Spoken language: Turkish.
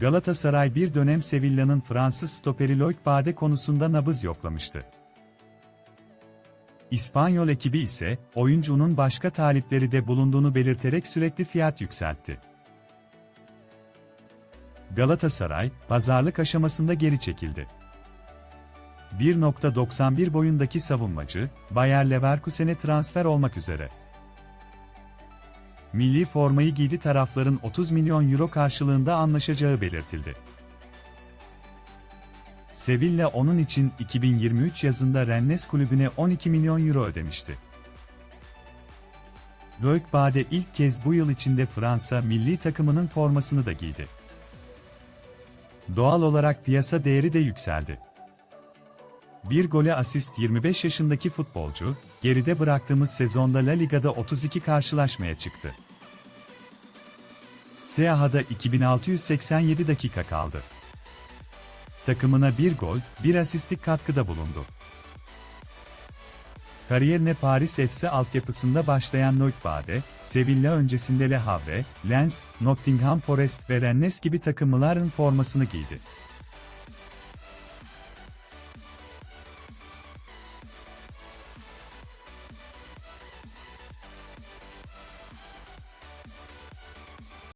Galatasaray bir dönem Sevilla'nın Fransız stoperi Loic Bade konusunda nabız yoklamıştı. İspanyol ekibi ise, oyuncunun başka talipleri de bulunduğunu belirterek sürekli fiyat yükseltti. Galatasaray, pazarlık aşamasında geri çekildi. 1.91 boyundaki savunmacı, Bayer Leverkusen'e transfer olmak üzere. Milli formayı giydi tarafların 30 milyon euro karşılığında anlaşacağı belirtildi. Sevilla onun için 2023 yazında Rennes kulübüne 12 milyon euro ödemişti. Loic Bade ilk kez bu yıl içinde Fransa milli takımının formasını da giydi. Doğal olarak piyasa değeri de yükseldi. Bir gole asist 25 yaşındaki futbolcu, geride bıraktığımız sezonda La Liga'da 32 karşılaşmaya çıktı. Seha'da 2687 dakika kaldı. Takımına bir gol, bir asistlik katkıda bulundu. Kariyerine Paris FC altyapısında başlayan Loic Bade, Sevilla öncesinde Le Havre, Lens, Nottingham Forest ve Rennes gibi takımların formasını giydi.